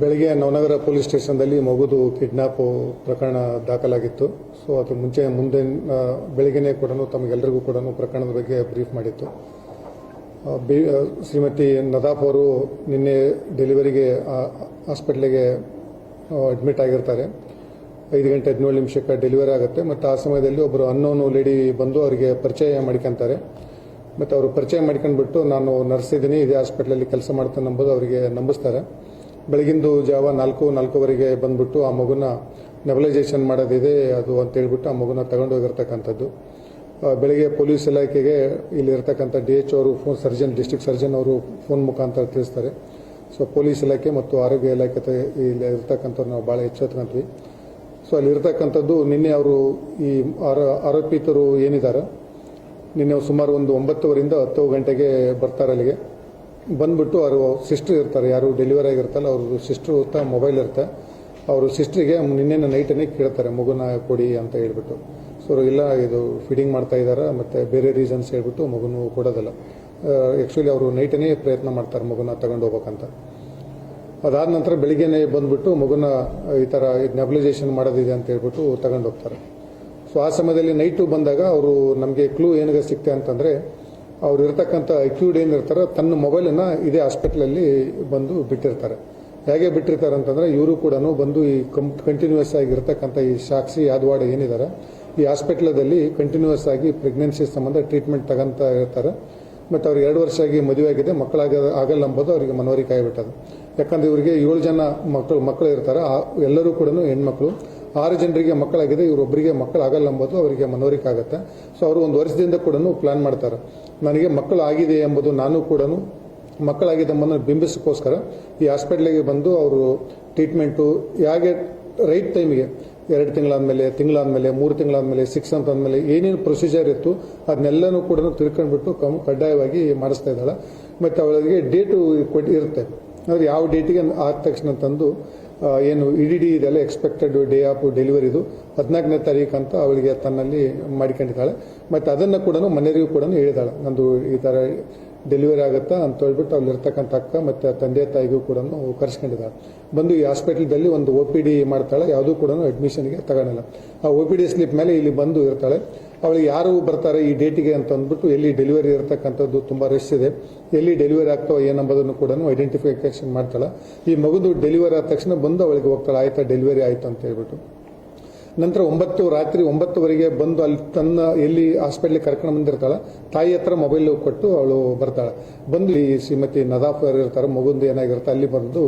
ಬೆಳಗ್ಗೆ ನವನಗರ ಪೊಲೀಸ್ ಸ್ಟೇಷನ್ದಲ್ಲಿ ಮಗುದು ಕಿಡ್ನಾಪ್ ಪ್ರಕರಣ ದಾಖಲಾಗಿತ್ತು. ಸೊ, ಅದು ಮುಂಚೆ ಮುಂದೆ ಬೆಳಗ್ಗೆನೇ ಕೂಡ ತಮಗೆಲ್ಲರಿಗೂ ಕೂಡ ಪ್ರಕರಣದ ಬಗ್ಗೆ ಬ್ರೀಫ್ ಮಾಡಿತ್ತು. ಶ್ರೀಮತಿ ನದಾಫ್ ಅವರು ನಿನ್ನೆ ಡೆಲಿವರಿಗೆ ಹಾಸ್ಪಿಟ್ಲಿಗೆ ಅಡ್ಮಿಟ್ ಆಗಿರ್ತಾರೆ. ಐದು ಗಂಟೆ ಹದಿನೇಳು ನಿಮಿಷಕ್ಕೆ ಡೆಲಿವರಿ ಆಗುತ್ತೆ. ಮತ್ತು ಆ ಸಮಯದಲ್ಲಿ ಒಬ್ಬರು ಅನ್ನೋನು ಲೇಡಿ ಬಂದು ಅವರಿಗೆ ಪರಿಚಯ ಮಾಡ್ಕೊಂತಾರೆ. ಮತ್ತು ಅವರು ಪರಿಚಯ ಮಾಡ್ಕೊಂಡ್ಬಿಟ್ಟು, ನಾನು ನರ್ಸ್ ಇದ್ದೀನಿ, ಇದೇ ಹಾಸ್ಪಿಟ್ಲಲ್ಲಿ ಕೆಲಸ ಮಾಡ್ತಾನೆ ನಂಬೋದು ಅವರಿಗೆ ನಂಬಿಸ್ತಾರೆ. ಬೆಳಗಿಂದು ಜಾವ ನಾಲ್ಕು, ನಾಲ್ಕೂವರೆಗೆ ಬಂದ್ಬಿಟ್ಟು ಆ ಮಗುನ ನೆಬಲೈಸೇಷನ್ ಮಾಡೋದಿದೆ ಅದು ಅಂತ ಹೇಳ್ಬಿಟ್ಟು ಆ ಮಗುನ ತಗೊಂಡೋಗಿರ್ತಕ್ಕಂಥದ್ದು ಬೆಳಗ್ಗೆ ಪೊಲೀಸ್ ಇಲಾಖೆಗೆ ಇಲ್ಲಿ ಇರ್ತಕ್ಕಂಥ ಡಿ ಎಚ್ ಅವರು ಫೋನ್ ಸರ್ಜನ್ ಡಿಸ್ಟ್ರಿಕ್ಟ್ ಸರ್ಜನ್ ಅವರು ಫೋನ್ ಮುಖಾಂತರ ತಿಳಿಸ್ತಾರೆ. ಸೊ ಪೊಲೀಸ್ ಇಲಾಖೆ ಮತ್ತು ಆರೋಗ್ಯ ಇಲಾಖೆ ಇಲ್ಲಿ ಇರ್ತಕ್ಕಂಥವ್ರು ನಾವು ಭಾಳ ಎಚ್ಚೆತ್ಕೊಂತೀವಿ. ಸೊ ಅಲ್ಲಿ ಇರ್ತಕ್ಕಂಥದ್ದು ನಿನ್ನೆ ಅವರು ಈ ಆರೋ- ಆರೋಪಿತರು ಏನಿದ್ದಾರೆ ನಿನ್ನೆ ಸುಮಾರು ಒಂದು ಒಂಬತ್ತುವರಿಂದ ಹತ್ತು ಗಂಟೆಗೆ ಬರ್ತಾರೆ ಅಲ್ಲಿಗೆ ಬಂದ್ಬಿಟ್ಟು ಅವರು ಸಿಸ್ಟರ್ ಇರ್ತಾರೆ, ಯಾರು ಡೆಲಿವರಿ ಆಗಿರ್ತಾರೆ ಅವ್ರದ್ದು ಸಿಸ್ಟರ್ ಹೊತ್ತ ಮೊಬೈಲ್ ಇರುತ್ತೆ. ಅವರು ಸಿಸ್ಟ್ರಿಗೆ ನಿನ್ನೆ ನೈಟನ್ನೇ ಕೇಳ್ತಾರೆ, ಮಗುನ ಕೊಡಿ ಅಂತ ಹೇಳ್ಬಿಟ್ಟು. ಸೊ ಇಲ್ಲ, ಇದು ಫೀಡಿಂಗ್ ಮಾಡ್ತಾ ಇದ್ದಾರೆ ಮತ್ತು ಬೇರೆ ರೀಸನ್ಸ್ ಹೇಳ್ಬಿಟ್ಟು ಮಗುನು ಕೊಡೋದಲ್ಲ. ಆ್ಯಕ್ಚುಲಿ ಅವರು ನೈಟನ್ನೇ ಪ್ರಯತ್ನ ಮಾಡ್ತಾರೆ, ಮಗುನ ತಗೊಂಡು ಹೋಗ್ಬೇಕಂತ. ಅದಾದ ನಂತರ ಬೆಳಿಗ್ಗೆನೇ ಬಂದ್ಬಿಟ್ಟು ಮಗುನ ಈ ಥರ ನೆಬಲೈಸೇಷನ್ ಮಾಡೋದಿದೆ ಅಂತ ಹೇಳ್ಬಿಟ್ಟು ತಗೊಂಡು ಹೋಗ್ತಾರೆ. ಸೊ ಆ ಸಮಯದಲ್ಲಿ ನೈಟು ಬಂದಾಗ ಅವರು ನಮಗೆ ಕ್ಲೂ ಏನಾಗ ಸಿಕ್ತೆ ಅಂತಂದರೆ ಅವ್ರು ಇರ್ತಕ್ಕಂಥ ಅಕ್ಯೂಡ್ ಏನಿರ್ತಾರೆ ತನ್ನ ಮೊಬೈಲನ್ನು ಇದೇ ಹಾಸ್ಪಿಟ್ಲಲ್ಲಿ ಬಂದು ಬಿಟ್ಟಿರ್ತಾರೆ. ಹೇಗೆ ಬಿಟ್ಟಿರ್ತಾರೆ ಅಂತಂದರೆ ಇವರು ಕೂಡ ಬಂದು ಈ ಕಂ ಆಗಿ ಆಗಿರ್ತಕ್ಕಂಥ ಈ ಸಾಕ್ಷಿ ಯಾದವಾಡ ಏನಿದ್ದಾರೆ ಈ ಹಾಸ್ಪಿಟ್ಲದಲ್ಲಿ ಕಂಟಿನ್ಯೂಸ್ ಆಗಿ ಪ್ರೆಗ್ನೆನ್ಸಿ ಸಂಬಂಧ ಟ್ರೀಟ್ಮೆಂಟ್ ತಗೊಂತ ಇರ್ತಾರೆ. ಬಟ್ ಅವ್ರಿಗೆ ಎರಡು ವರ್ಷ ಆಗಿ ಮದುವೆ ಆಗಿದೆ, ಮಕ್ಕಳಾಗ ಆಗಲ್ಲ ಅಂಬೋದು, ಅವರಿಗೆ ಮನವರಿಕೆ ಆಗಿಬಿಟ್ಟದು ಯಾಕಂದ್ರೆ ಇವರಿಗೆ ಏಳು ಜನ ಮಕ್ಕಳು ಮಕ್ಕಳು ಇರ್ತಾರೆ. ಎಲ್ಲರೂ ಕೂಡ ಹೆಣ್ಮಕ್ಳು. ಆರು ಜನರಿಗೆ ಮಕ್ಕಳಾಗಿದೆ ಇವರೊಬ್ಬರಿಗೆ ಮಕ್ಕಳಾಗಲ್ಲ ಅಂಬೋದು, ಅವರಿಗೆ ಮನವರಿಕೆ ಆಗುತ್ತೆ. ಸೊ ಅವರು ಒಂದು ವರ್ಷದಿಂದ ಕೂಡ ಪ್ಲಾನ್ ಮಾಡ್ತಾರೆ. ನನಗೆ ಮಕ್ಕಳು ಆಗಿದೆ ಎಂಬುದು ನಾನು ಕೂಡ ಮಕ್ಕಳಾಗಿದೆ ಎಂಬುದನ್ನು ಬಿಂಬಿಸೋಕ್ಕೋಸ್ಕರ ಈ ಹಾಸ್ಪಿಟ್ಲಿಗೆ ಬಂದು ಅವರು ಟ್ರೀಟ್ಮೆಂಟು ಹೇಗೆ ರೈಟ್ ಟೈಮಿಗೆ, ಎರಡು ತಿಂಗಳಾದ್ಮೇಲೆ ತಿಂಗಳಾದ್ಮೇಲೆ, ಮೂರು ತಿಂಗಳಾದ್ಮೇಲೆ, ಸಿಕ್ಸ್ ಅಂತ ಆದ್ಮೇಲೆ ಏನೇನು ಪ್ರೊಸೀಜರ್ ಇತ್ತು ಅದನ್ನೆಲ್ಲನೂ ಕೂಡ ತಿಳ್ಕೊಂಡ್ಬಿಟ್ಟು ಕಮ್ ಕಡ್ಡಾಯವಾಗಿ ಮಾಡಿಸ್ತಾ ಇದ್ದಾಳೆ. ಮತ್ತು ಅವಳಿಗೆ ಡೇಟು ಕೊಟ್ಟು ಇರುತ್ತೆ. ಅಂದರೆ ಯಾವ ಡೇಟಿಗೆ ಆದ ತಕ್ಷಣ ತಂದು ಏನು ಇಡಿ ಡಿ ಇದೆಲ್ಲ ಎಕ್ಸ್ಪೆಕ್ಟೆಡ್ ಡೇ ಆಫ್ ಡೆಲಿವರಿದು ಹದಿನಾಲ್ಕನೇ ತಾರೀಕು ಅಂತ ಅವಳಿಗೆ ತನ್ನಲ್ಲಿ ಮಾಡಿಕೊಂಡಿದ್ದಾಳೆ. ಮತ್ತು ಅದನ್ನು ಕೂಡ ಮನೆಯವರಿಗೂ ಕೂಡ ಹೇಳಿದಾಳೆ ನಂದು ಈ ಥರ ಡೆಲಿವರಿ ಆಗುತ್ತಾ ಅಂತ ಹೇಳ್ಬಿಟ್ಟು ಅಲ್ಲಿರ್ತಕ್ಕಂಥ ಅಕ್ಕ ಮತ್ತು ತಂದೆ ತಾಯಿಗೂ ಕೂಡ ಕರೆಸ್ಕೊಂಡಿದ್ದಾಳೆ. ಬಂದು ಈ ಹಾಸ್ಪಿಟಲ್ದಲ್ಲಿ ಒಂದು ಒ ಪಿ ಡಿ ಮಾಡ್ತಾಳೆ. ಯಾವುದೂ ಕೂಡ ಅಡ್ಮಿಷನ್ಗೆ ತಗೊಳಲ್ಲ. ಆ ಒ ಪಿ ಡಿ ಸ್ಲಿಪ್ ಮೇಲೆ ಇಲ್ಲಿ ಬಂದು ಇರ್ತಾಳೆ. ಅವಳಿಗೆ ಯಾರು ಬರ್ತಾರೆ ಈ ಡೇಟಿಗೆ ಅಂತ ಅಂದ್ಬಿಟ್ಟು ಎಲ್ಲಿ ಡೆಲಿವರಿ ಇರತಕ್ಕಂಥದ್ದು ತುಂಬ ರಶ್ ಇದೆ. ಎಲ್ಲಿ ಡೆಲಿವರಿ ಆಗ್ತಾವ ಏನಂಬುದನ್ನು ಕೂಡ ಐಡೆಂಟಿಫಿಕೇಶನ್ ಮಾಡ್ತಾಳೆ. ಈ ಮಗುದು ಡೆಲಿವರಿ ಆದ ತಕ್ಷಣ ಬಂದು ಅವಳಿಗೆ ಹೋಗ್ತಾಳೆ, ಆಯ್ತಾ ಡೆಲಿವರಿ ಆಯ್ತು ಅಂತ ಹೇಳ್ಬಿಟ್ಟು. ನಂತರ ಒಂಬತ್ತು, ರಾತ್ರಿ ಒಂಬತ್ತುವರೆಗೆ ಬಂದು ಅಲ್ಲಿ ತನ್ನ ಎಲ್ಲಿ ಹಾಸ್ಪಿಟ್ಲಿಗೆ ಕರ್ಕೊಂಡು ಬಂದಿರ್ತಾಳೆ, ತಾಯಿ ಹತ್ರ ಮೊಬೈಲ್ ಕೊಟ್ಟು ಅವಳು ಬರ್ತಾಳೆ. ಬಂದು ಈ ಶ್ರೀಮತಿ ನದಾಫರ್ ಇರ್ತಾರೆ, ಮಗುಂದು ಏನಾಗಿರ್ತಾರೆ ಅಲ್ಲಿ ಬಂದು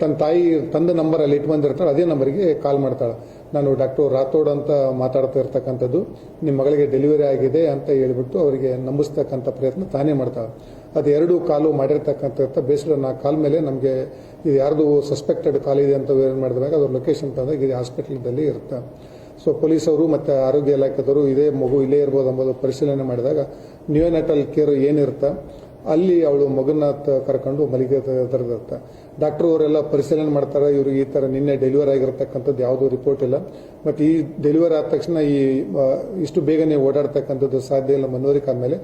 ತನ್ನ ತಾಯಿ, ತಂದ ನಂಬರ್ ಅಲ್ಲಿ ಇಟ್ಟು ಬಂದಿರ್ತಾಳೆ ಅದೇ ನಂಬರ್ಗೆ ಕಾಲ್ ಮಾಡ್ತಾಳೆ. ನಾನು ಡಾಕ್ಟರ್ ರಾಥೋಡ್ ಅಂತ ಮಾತಾಡ್ತಾ ಇರ್ತಕ್ಕಂಥದ್ದು. ನಿಮ್ಮ ಮಗಳಿಗೆ ಡೆಲಿವರಿ ಆಗಿದೆ ಅಂತ ಹೇಳ್ಬಿಟ್ಟು ಅವರಿಗೆ ನಂಬಿಸ್ತಕ್ಕಂಥ ಪ್ರಯತ್ನ ತಾನೇ ಮಾಡ್ತಾವೆ ಅದು ಎರಡು ಕಾಲು ಮಾಡಿರ್ತಕ್ಕಂಥ ಬೇಸರ ನಾ ಕಾಲ್ ಮೇಲೆ ನಮಗೆ ಇದು ಯಾರ್ದು ಸಸ್ಪೆಕ್ಟೆಡ್ ಕಾಲ್ ಇದೆ ಅಂತ ಏನು ಮಾಡಿದಾಗ ಅದ್ರ ಲೊಕೇಶನ್ ತಂದಾಗ ಇದು ಹಾಸ್ಪಿಟಲ್ದಲ್ಲಿ ಇರುತ್ತೆ. ಸೊ ಪೊಲೀಸವರು ಮತ್ತು ಆರೋಗ್ಯ ಇಲಾಖೆದವರು ಇದೇ ಮಗು ಇಲ್ಲೇ ಇರ್ಬೋದು ಅಂಬೋದು ಪರಿಶೀಲನೆ ಮಾಡಿದಾಗ ನ್ಯೂನೆಟಲ್ ಕೇರ್ ಏನಿರುತ್ತೆ ಅಲ್ಲಿ ಅವಳು ಮಗನ ಕರ್ಕೊಂಡು ಮಲಿಗೆ ತರದತ್ತ ಡಾಕ್ಟರ್ ಅವರೆಲ್ಲ ಪರಿಶೀಲನೆ ಮಾಡ್ತಾರೆ, ಇವರು ಈ ಥರ ನಿನ್ನೆ ಡೆಲಿವರಿ ಆಗಿರತಕ್ಕಂಥದ್ದು ಯಾವುದೂ ರಿಪೋರ್ಟ್ ಇಲ್ಲ. ಬಟ್ ಈ ಡೆಲಿವರ್ ಆದ ತಕ್ಷಣ ಈ ಇಷ್ಟು ಬೇಗನೆ ಓಡಾಡ್ತಕ್ಕಂಥದ್ದು ಸಾಧ್ಯ ಇಲ್ಲ ಮನವರಿಕೆ ಆದಮೇಲೆ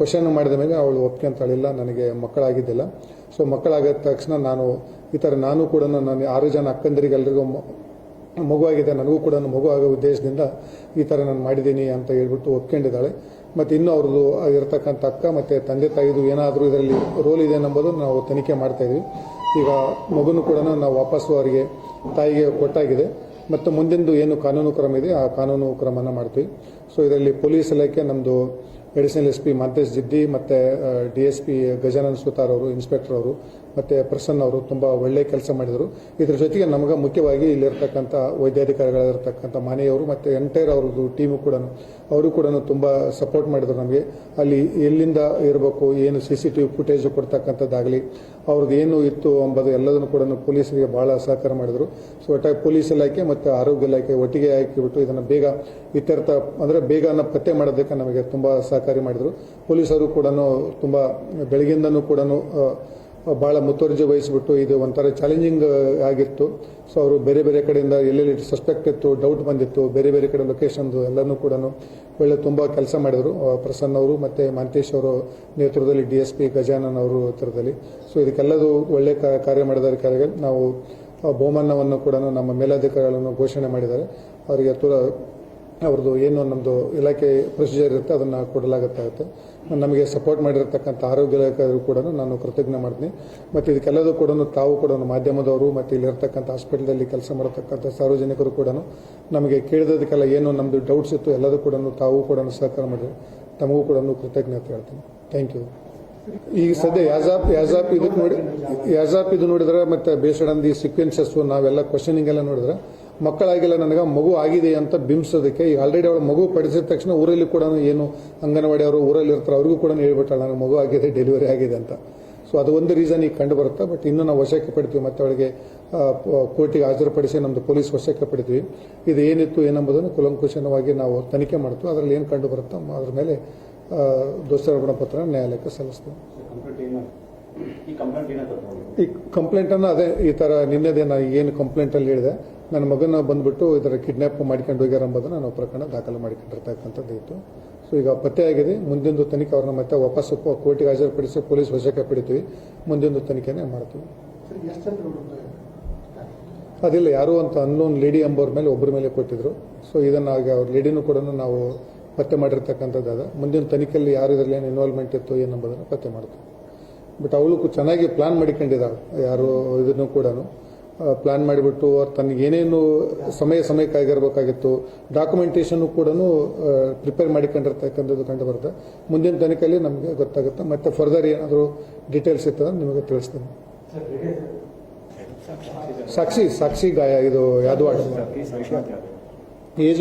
ಕ್ವಶನ್ ಮಾಡಿದ ಮೇಲೆ ಅವಳು ಒಪ್ಕೊಂತಾಳಿಲ್ಲ ನನಗೆ ಮಕ್ಕಳಾಗಿದ್ದಿಲ್ಲ. ಸೊ ಮಕ್ಕಳಾಗಿದ ತಕ್ಷಣ ನಾನು, ಈ ಥರ ನಾನು ಕೂಡ ನಾನು ಆರು ಜನ ಅಕ್ಕಂದರಿಗೆಲ್ಲರಿಗೂ ಮಗುವಾಗಿದೆ ನನಗೂ ಕೂಡ ಮಗು ಆಗೋ ಉದ್ದೇಶದಿಂದ ಈ ಥರ ನಾನು ಮಾಡಿದ್ದೀನಿ ಅಂತ ಹೇಳ್ಬಿಟ್ಟು ಒಪ್ಕೊಂಡಿದ್ದಾಳೆ. ಮತ್ತು ಇನ್ನೂ ಅವ್ರದ್ದು ಇರತಕ್ಕಂಥ ಅಕ್ಕ ಮತ್ತು ತಂದೆ ತಾಯಿದು ಏನಾದರೂ ಇದರಲ್ಲಿ ರೋಲ್ ಇದೆ ಅನ್ನೋದು ನಾವು ತನಿಖೆ ಮಾಡ್ತಾ ಇದ್ದೀವಿ ಈಗ ಮಗುನು ಕೂಡ ನಾವು ವಾಪಸ್ಸು ಅವರಿಗೆ ತಾಯಿಗೆ ಕೊಟ್ಟಾಗಿದೆ. ಮತ್ತು ಮುಂದಿಂದು ಏನು ಕಾನೂನು ಕ್ರಮ ಇದೆ, ಆ ಕಾನೂನು ಕ್ರಮನ ಮಾಡ್ತೀವಿ. ಸೊ ಇದರಲ್ಲಿ ಪೊಲೀಸ್ ಇಲಾಖೆ ನಮ್ಮದು additional S P Mahantesh Jiddi ಮತ್ತು D S P Gajanan Sutar ಅವರು, ಇನ್ಸ್ಪೆಕ್ಟರ್ ಅವರು ಮತ್ತು ಪ್ರಸನ್ನ ಅವರು ತುಂಬ ಒಳ್ಳೆ ಕೆಲಸ ಮಾಡಿದರು. ಇದ್ರ ಜೊತೆಗೆ ನಮಗೆ ಮುಖ್ಯವಾಗಿ ಇಲ್ಲಿರ್ತಕ್ಕಂಥ ವೈದ್ಯಾಧಿಕಾರಿಗಳಿರ್ತಕ್ಕಂಥ ಮನೆಯವರು ಮತ್ತು ಎಂಟೈರ್ ಅವ್ರದ್ದು ಟೀಮು ಕೂಡ ಅವರು ಕೂಡ ತುಂಬ ಸಪೋರ್ಟ್ ಮಾಡಿದರು ನಮಗೆ. ಅಲ್ಲಿ ಎಲ್ಲಿಂದ ಇರಬೇಕು, ಏನು C C T V footage ಕೊಡ್ತಕ್ಕಂಥದ್ದಾಗಲಿ, ಅವ್ರದ್ದು ಏನು ಇತ್ತು ಎಂಬುದು ಎಲ್ಲದನ್ನು ಕೂಡ ಪೊಲೀಸರಿಗೆ ಭಾಳ ಸಹಕಾರ ಮಾಡಿದರು. ಸೊ ಒಟ್ಟಾಗಿ ಪೊಲೀಸ್ ಇಲಾಖೆ ಮತ್ತು ಆರೋಗ್ಯ ಇಲಾಖೆ ಒಟ್ಟಿಗೆ ಹಾಕಿಬಿಟ್ಟು ಇದನ್ನು ಬೇಗ ಇತ್ಯರ್ಥ, ಅಂದರೆ ಬೇಗನ ಪತ್ತೆ ಮಾಡೋದಕ್ಕೆ ನಮಗೆ ತುಂಬ ಸಹಕಾರಿ ಮಾಡಿದರು. ಪೊಲೀಸರು ಕೂಡ ತುಂಬ ಬೆಳಗ್ಗೆಯಿಂದನೂ ಕೂಡ ಭಾಳ ಮುತುವರ್ಜಿ ವಹಿಸಿಬಿಟ್ಟು ಇದು ಒಂಥರ ಚಾಲೆಂಜಿಂಗ್ ಆಗಿತ್ತು. ಸೊ ಅವರು ಬೇರೆ ಬೇರೆ ಕಡೆಯಿಂದ ಎಲ್ಲೆಲ್ಲಿ ಸಸ್ಪೆಕ್ಟ್ ಇತ್ತು ಡೌಟ್ ಬಂದಿತ್ತು, ಬೇರೆ ಬೇರೆ ಕಡೆ ಲೊಕೇಶನ್ದು ಎಲ್ಲನೂ ಕೂಡ ಒಳ್ಳೆ ತುಂಬ ಕೆಲಸ ಮಾಡಿದರು. ಪ್ರಸನ್ನ ಅವರು ಮತ್ತು ಮಾಂತೇಶ್ ಅವರು ನೇತೃತ್ವದಲ್ಲಿ ಡಿ ಎಸ್ ಪಿ ಗಜಾನನ್ ಅವರು ನೇತೃತ್ವದಲ್ಲಿ ಸೊ ಇದಕ್ಕೆಲ್ಲದೂ ಒಳ್ಳೆ ಕಾರ್ಯ ಕಾರ್ಯ ಮಾಡಿದಕ್ಕೆ ನಾವು ಬಹುಮಾನವನ್ನು ಕೂಡ ನಮ್ಮ ಮೇಲಾಧಿಕಾರಿಗಳನ್ನು ಘೋಷಣೆ ಮಾಡಿದ್ದಾರೆ. ಅವರಿಗೆ ತುರ ಅವ್ರದ್ದು ಏನು ನಮ್ಮದು ಇಲಾಖೆ ಪ್ರೊಸೀಜರ್ ಇರುತ್ತೆ, ಅದನ್ನು ಕೊಡಲಾಗುತ್ತಾಗುತ್ತೆ. ನಮಗೆ ಸಪೋರ್ಟ್ ಮಾಡಿರ್ತಕ್ಕಂಥ ಆರೋಗ್ಯ ಇಲಾಖೆಯವರು ಕೂಡ ನಾನು ಕೃತಜ್ಞ ಮಾಡ್ತೀನಿ. ಮತ್ತು ಇದಕ್ಕೆಲ್ಲದೂ ಕೂಡ ತಾವು ಕೂಡ ಮಾಧ್ಯಮದವರು ಮತ್ತು ಇಲ್ಲಿರ್ತಕ್ಕಂಥ ಹಾಸ್ಪಿಟಲಲ್ಲಿ ಕೆಲಸ ಮಾಡತಕ್ಕಂಥ ಸಾರ್ವಜನಿಕರು ಕೂಡ ನಮಗೆ ಕೇಳಿದದಕ್ಕೆಲ್ಲ ಏನು ನಮ್ಮದು ಡೌಟ್ಸ್ ಇತ್ತು, ಎಲ್ಲದೂ ಕೂಡ ತಾವು ಕೂಡ ಸಹಕಾರ ಮಾಡಿದ್ರು ತಮಗೂ ಕೂಡ ಕೃತಜ್ಞತೆ ಹೇಳ್ತೀನಿ. ಥ್ಯಾಂಕ್ ಯು ಈಗ ಸದ್ಯ ಯಾಜಾಪ್ ಯಾಜಾಪ್ ಇದಕ್ಕೆ ನೋಡಿ, ಯಾಜಾಪ್ ಇದು ನೋಡಿದ್ರೆ ಮತ್ತು ಬೇಸಡಂದಿ ಆನ್ ದಿ ಸೀಕ್ವೆನ್ಸಸ್ ನಾವೆಲ್ಲ ಕ್ವಶನಿಂಗ್ ಎಲ್ಲ ನೋಡಿದ್ರೆ ಮಕ್ಕಳಾಗಿಲ್ಲ, ನನಗೆ ಮಗು ಆಗಿದೆ ಅಂತ ಬಿಂಬಿಸೋದಕ್ಕೆ, ಈಗ ಆಲ್ರೆಡಿ ಅವಳು ಮಗು ಪಡಿಸಿದ ತಕ್ಷಣ ಊರಲ್ಲಿ ಕೂಡ ಏನು ಅಂಗನವಾಡಿ ಅವರು ಊರಲ್ಲಿ ಇರ್ತಾರೆ, ಅವ್ರಿಗೂ ಕೂಡ ಹೇಳ್ಬಿಟ್ಟಾಳೆ ನನಗೆ ಮಗು ಆಗಿದೆ ಡೆಲಿವರಿ ಆಗಿದೆ ಅಂತ. ಸೊ ಅದು ಒಂದು ರೀಸನ್ ಈಗ ಕಂಡು ಬರುತ್ತೆ ಬಟ್ ಇನ್ನೂ ನಾವು ವಶಕ್ಕೆ ಪಡಿತೀವಿ, ಮತ್ತೆ ಅವಳಿಗೆ ಕೋರ್ಟಿಗೆ ಹಾಜರುಪಡಿಸಿ ನಮ್ಮದು ಪೊಲೀಸ್ ವಶಕ್ಕೆ ಪಡಿತೀವಿ. ಇದು ಏನಿತ್ತು, ಏನಂಬುದನ್ನು ಕುಲಂಕುಶನವಾಗಿ ನಾವು ತನಿಖೆ ಮಾಡ್ತೀವಿ, ಅದರಲ್ಲಿ ಏನು ಕಂಡು ಬರುತ್ತೋ ಅದ್ರ ಮೇಲೆ ದೋಷಾರೋಪಣ ಪತ್ರ ನ್ಯಾಯಾಲಯಕ್ಕೆ ಸಲ್ಲಿಸ್ತೀವಿ. ಈ ಕಂಪ್ಲೇಂಟ್ ಅನ್ನ ಈ ಕಂಪ್ಲೇಂಟನ್ನು ಅದೇ ಈ ಥರ ನಿನ್ನೆದೇ ನಾನು ಏನು ಕಂಪ್ಲೇಂಟಲ್ಲಿ ಹೇಳಿದೆ. ನನ್ನ ಮಗನ ಬಂದ್ಬಿಟ್ಟು ಇದರ ಕಿಡ್ನಾಪ್ ಮಾಡ್ಕೊಂಡು ಹೋಗ್ಯಾರ ಎಂಬುದನ್ನು ನಾವು ಪ್ರಕರಣ ದಾಖಲು ಮಾಡಿಕೊಂಡಿರ್ತಕ್ಕಂಥದ್ದು ಇತ್ತು. ಸೊ ಈಗ ಪತ್ತೆ ಆಗಿದೆ. ಮುಂದಿಂದು ತನಿಖೆ ಅವ್ರನ್ನ ಮತ್ತೆ ವಾಪಸ್ ಕೋರ್ಟಿಗೆ ಹಾಜರುಪಡಿಸಿ ಪೊಲೀಸ್ ವಶಕ್ಕೆ ಪಡಿತೀವಿ. ಮುಂದಿನದು ತನಿಖೆನೇ ಮಾಡ್ತೀವಿ. ಅದಿಲ್ಲ ಯಾರು ಅಂತ ಅನ್ನೋನ್ ಲೇಡಿ ಎಂಬವ್ರ ಮೇಲೆ ಒಬ್ಬರ ಮೇಲೆ ಕೊಟ್ಟಿದ್ರು. ಸೊ ಇದನ್ನು ಹಾಗೆ ಅವ್ರ ಲೇಡಿನೂ ಕೂಡ ನಾವು ಪತ್ತೆ ಮಾಡಿರ್ತಕ್ಕಂಥದ್ದು ಅದ ಮುಂದಿನ ತನಿಖೆಯಲ್ಲಿ ಯಾರು ಇದರಲ್ಲಿ ಏನು ಇನ್ವಾಲ್ವ್ಮೆಂಟ್ ಇತ್ತು ಏನಂಬುದನ್ನು ಪತ್ತೆ ಮಾಡ್ತೀವಿ. ಬಟ್ ಅವಳು ಚೆನ್ನಾಗಿ ಪ್ಲಾನ್ ಮಾಡಿಕೊಂಡಿದ್ದಾಳೆ. ಯಾರು ಇದನ್ನು ಕೂಡ ಪ್ಲಾನ್ ಮಾಡಿಬಿಟ್ಟು ಅವ್ರು ತನಗೆ ಏನೇನು ಸಮಯ ಸಮಯಕ್ಕಾಗಿರ್ಬೇಕಾಗಿತ್ತು ಡಾಕ್ಯುಮೆಂಟೇಷನ್ ಕೂಡ ಪ್ರಿಪೇರ್ ಮಾಡಿಕೊಂಡಿರ್ತಕ್ಕಂಥದ್ದು ಕಂಡು ಬರುತ್ತೆ ಮುಂದಿನ ತನಿಖೆಯಲ್ಲಿ ನಮಗೆ ಗೊತ್ತಾಗುತ್ತೆ. ಮತ್ತೆ ಫರ್ದರ್ ಏನಾದರೂ ಡೀಟೇಲ್ಸ್ ಇರ್ತದೆ ನಿಮಗೆ ತಿಳಿಸ್ತೀನಿ. ಸಾಕ್ಷಿ ಸಾಕ್ಷಿ ಗಾಯ ಇದು ಯಾದವಾಡ. ಏಜ್